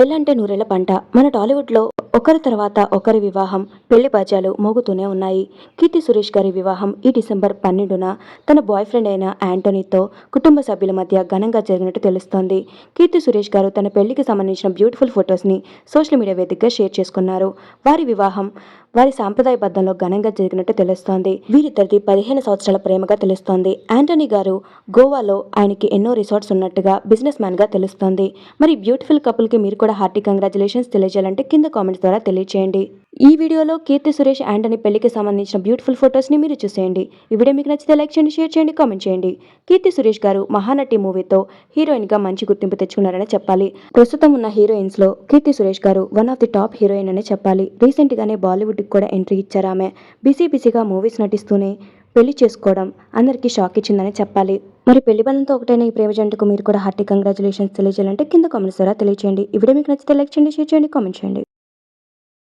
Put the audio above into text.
పెళ్ళంటే నూరేళ్ళ పంట. మన టాలీవుడ్లో ఒకరి తర్వాత ఒకరి వివాహం పెళ్ళి బాజాలు మోగుతూనే ఉన్నాయి. కీర్తి సురేష్ గారి వివాహం ఈ డిసెంబర్ పన్నెండున తన బాయ్ ఫ్రెండ్ అయిన యాంటోనీతో కుటుంబ సభ్యుల మధ్య ఘనంగా జరిగినట్టు తెలుస్తోంది. కీర్తి సురేష్ గారు తన పెళ్ళికి సంబంధించిన బ్యూటిఫుల్ ఫొటోస్ని సోషల్ మీడియా వేదికగా షేర్ చేసుకున్నారు. వారి వివాహం వారి సాంప్రదాయబద్ధంలో ఘనంగా జరిగినట్టు తెలుస్తోంది. వీరిద్దరిది పదిహేను సంవత్సరాల ప్రేమగా తెలుస్తోంది. యాంటనీ గారు గోవాలో ఆయనకి ఎన్నో రిసార్ట్స్ ఉన్నట్టుగా బిజినెస్ మ్యాన్గా తెలుస్తోంది. మరి బ్యూటిఫుల్ కపుల్కి మీరు కూడా హార్టీ కంగ్రాచులేషన్స్ తెలియజేయాలంటే కింద కామెంట్స్ ద్వారా తెలియచేయండి. ఈ వీడియోలో కీర్తి సురేష్ యాంటనీ పెళ్ళికి సంబంధించిన బ్యూటిఫుల్ ఫొటోస్ని మీరు చూసేయండి. ఈ వీడియో మీకు నచ్చితే లైక్ చేయండి షేర్ చేయండి కామెంట్ చేయండి. కీర్తి సురేష్ గారు మహానటి మూవీతో హీరోయిన్గా మంచి గుర్తింపు తెచ్చుకున్నారని చెప్పాలి. ప్రస్తుతం ఉన్న హీరోయిన్స్లో కీర్తి సురేష్ గారు one of the top heroine అనే చెప్పాలి. రీసెంట్ గానే బాలీవుడ్కి కూడా ఎంట్రీ ఇచ్చారు ఆమె. బిజీ బిజీగా మూవీస్ నటిస్తూనే పెళ్ళి చేసుకోవడం అందరికీ షాక్ ఇచ్చిందని చెప్పాలి. మరి పెళ్ళి బంధంతో ఒకటైన ఈ ప్రేమ జంటకు మీరు కూడా హార్టీ కంగ్రాచులేషన్స్ తెలియజేయాలంటే కింద కామెంట్స్ ద్వారా తెలియచేయండి. ఈ వీడియో మీకు నచ్చితే లైక్ చేయండి షేర్ చేయండి కామెంట్ చేయండి.